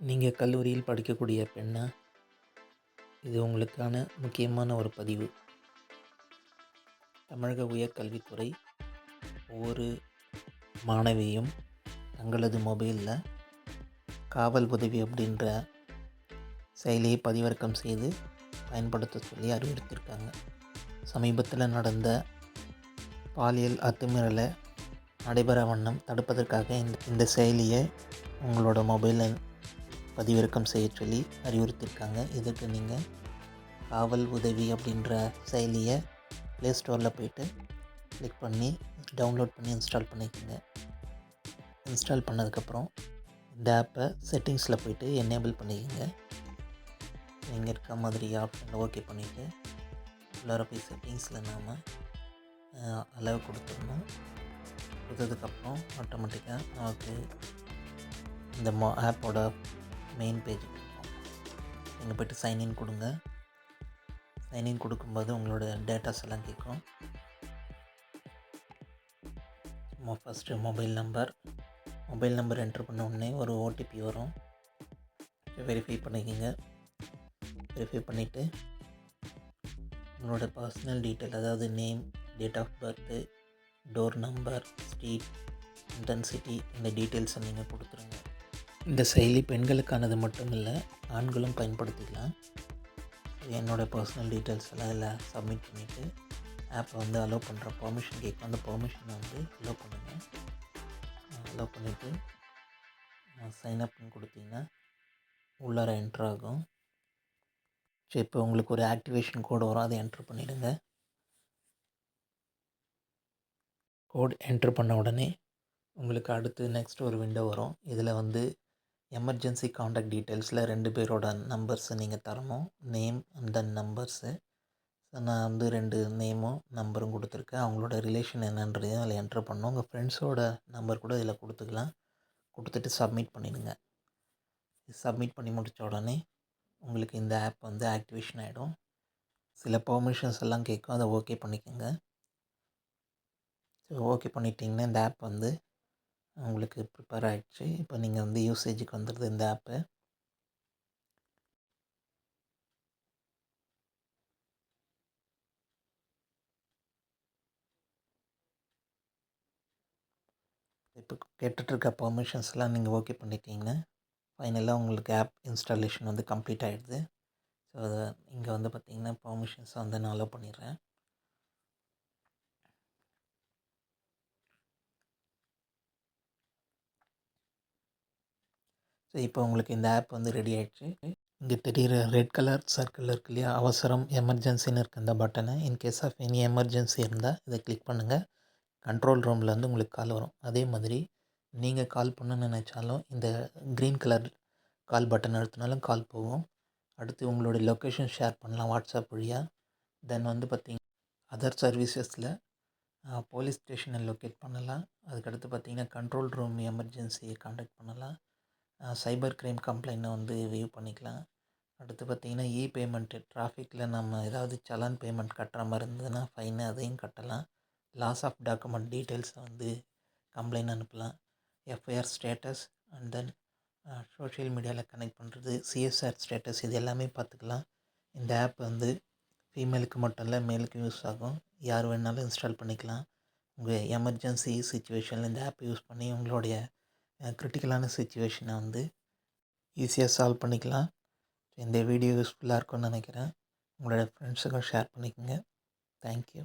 நீங்கள் கல்லூரியில் படிக்கக்கூடிய பெண்ணா? இது உங்களுக்கான முக்கியமான ஒரு பதிவு. தமிழக உயர்கல்வித்துறை ஒவ்வொரு மாணவியும் தங்களது மொபைலில் காவல் உதவி அப்படின்ற செயலியை பதிவிறக்கம் செய்து பயன்படுத்த சொல்லி அறிவுறுத்தியிருக்காங்க சமீபத்தில் நடந்த பாலியல் அத்துமீறலை நடைபெற வண்ணம் தடுப்பதற்காக இந்த இந்த செயலியை உங்களோட மொபைலில் பதிவிறக்கம் செய்ய சொல்லி அறிவுறுத்தியிருக்காங்க. இதுக்கு நீங்கள் காவல் உதவி அப்படின்ற செயலியை ப்ளே ஸ்டோரில் போயிட்டு கிளிக் பண்ணி டவுன்லோட் பண்ணி இன்ஸ்டால் பண்ணிக்கோங்க. இன்ஸ்டால் பண்ணதுக்கப்புறம் இந்த ஆப்பை செட்டிங்ஸில் போயிட்டு எனேபிள் பண்ணிக்கோங்க. நீங்கள் இருக்க மாதிரி ஆப்ஷனில் ஓகே பண்ணிவிட்டு உள்ளார போய் செட்டிங்ஸில் நாம் அளவு கொடுத்துடணும். கொடுத்ததுக்கப்புறம் ஆட்டோமேட்டிக்காக நமக்கு இந்த மா ஆப்போட மெயின் பேஜ் இருக்கும் நீங்கள் போய்ட்டு சைன்இன் கொடுங்க. சைன்இன் கொடுக்கும்போது உங்களோட டேட்டாஸ் எல்லாம் கேட்கும். சும்மா first mobile number mobile number enter பண்ண உடனே ஒரு ஓடிபி வரும். வெரிஃபை பண்ணிக்கோங்க. வெரிஃபை பண்ணிவிட்டு உங்களோட பர்சனல் டீட்டெயில் அதாவது name date of birth door number street intensity இந்த டீட்டெயில்ஸை நீங்கள் கொடுத்துருங்க. இந்த செயலி பெண்களுக்கானது மட்டும் இல்லை ஆண்களும் பயன்படுத்திக்கலாம். என்னோடய பர்சனல் டீட்டெயில்ஸ் எல்லாம் இதில் சப்மிட் பண்ணிவிட்டு ஆப்பை வந்து அலோவ் பண்ணுற பர்மிஷன் கேட்கும் அந்த பர்மிஷனை வந்து அலோவ் பண்ணுங்கள் அலோவ் பண்ணிவிட்டு சைன் அப்னு கொடுத்தீங்கன்னா உள்ளார என்ட்ரு ஆகும். சரி இப்போ உங்களுக்கு ஒரு ஆக்டிவேஷன் கோடு வரும் அதை என்ட்ரு பண்ணிவிடுங்க கோட் என்ட்ரு பண்ண உடனே உங்களுக்கு அடுத்து நெக்ஸ்ட் ஒரு விண்டோ வரும். இதில் வந்து எமர்ஜென்சி காண்டாக்ட் டீட்டெயில்ஸில் ரெண்டு பேரோட நம்பர்ஸை நீங்கள் தரணும். Name and then numbers. So நான் வந்து ரெண்டு நேமும் நம்பரும் கொடுத்துருக்கேன். அவங்களோட ரிலேஷன் என்னன்றதையும் அதில் என்ட்ரு பண்ணணும். உங்கள் ஃப்ரெண்ட்ஸோட நம்பர் கூட இதில் கொடுத்துக்கலாம். கொடுத்துட்டு சப்மிட் பண்ணிடுங்க. சப்மிட் பண்ணி முடித்த உடனே உங்களுக்கு இந்த ஆப் வந்து ஆக்டிவேஷன் ஆகிடும். சில பர்மிஷன்ஸ் எல்லாம் கேட்கும். அதை ஓகே பண்ணிக்கோங்க. ஸோ ஓகே பண்ணிட்டீங்கன்னா இந்த ஆப் வந்து உங்களுக்கு ப்ரிப்பேர் ஆகிடுச்சு இப்போ நீங்கள் வந்து யூசேஜுக்கு வந்துடுது இந்த ஆப்பு இப்போ கேட்டுட்ருக்க பர்மிஷன்ஸ்லாம் நீங்கள் ஓகே பண்ணிட்டீங்கன்னா ஃபைனலாக உங்களுக்கு ஆப் இன்ஸ்டாலேஷன் வந்து கம்ப்ளீட் ஆகிடுது ஸோ அதை இங்கே வந்து பார்த்திங்கன்னா பர்மிஷன்ஸை வந்து நான் அலோவ் பண்ணிடுறேன். இப்போ உங்களுக்கு இந்த ஆப் வந்து ரெடி ஆகிடுச்சு இங்கே தெரிகிற ரெட் கலர் சர்க்கிள் இருக்கு இல்லையா? அவசரம் எமர்ஜென்சின்னு இருக்க இந்த பட்டனை இன்கேஸ் ஆஃப் எனி எமர்ஜென்சி இருந்தால் இதை கிளிக் பண்ணுங்கள் கண்ட்ரோல் ரூமில் வந்து உங்களுக்கு கால் வரும். அதே மாதிரி நீங்கள் கால் பண்ணணும்னு நினச்சாலும் இந்த க்ரீன் கலர் கால் பட்டன் அழுத்தினாலும் கால் போகும். அடுத்து உங்களுடைய லொக்கேஷன் ஷேர் பண்ணலாம் வாட்ஸ்அப் வழியாக தென் வந்து பார்த்திங்க அதர் சர்வீசஸில் போலீஸ் ஸ்டேஷனை லொக்கேட் பண்ணலாம். அதுக்கடுத்து பார்த்திங்கன்னா கண்ட்ரோல் ரூம் எமர்ஜென்சியை காண்டாக்ட் பண்ணலாம். சைபர் க்ரைம் கம்ப்ளைண்ட்டை வந்து வியூ பண்ணிக்கலாம். அடுத்து பார்த்திங்கன்னா இ பேமெண்ட்டு டிராஃபிக்கில் நம்ம ஏதாவது சலான் பேமெண்ட் கட்டுற மாதிரி இருந்ததுன்னா ஃபைனு அதையும் கட்டலாம். லாஸ் ஆஃப் டாக்குமெண்ட் டீட்டெயில்ஸை வந்து கம்ப்ளைண்ட் அனுப்பலாம். FIR status and then social மீடியாவில் கனெக்ட் பண்ணுறது சிஎஸ்ஆர் ஸ்டேட்டஸ் இது எல்லாமே பார்த்துக்கலாம். இந்த ஆப் வந்து ஃபீமேலுக்கு மட்டும் இல்லை மேலுக்கு யூஸ் ஆகும். யார் வேணாலும் இன்ஸ்டால் பண்ணிக்கலாம். உங்கள் எமர்ஜென்சி சுச்சுவேஷனில் இந்த ஆப் யூஸ் பண்ணி உங்களுடைய க்ரிட்டிக்கலான சுச்சுவேஷனை வந்து ஈஸியாக சால்வ் பண்ணிக்கலாம். இந்த வீடியோ யூஸ்ஃபுல்லாக இருக்கும்னு நினைக்கிறேன். உங்களோட ஃப்ரெண்ட்ஸுக்கும் ஷேர் பண்ணிக்கோங்க. தேங்க்யூ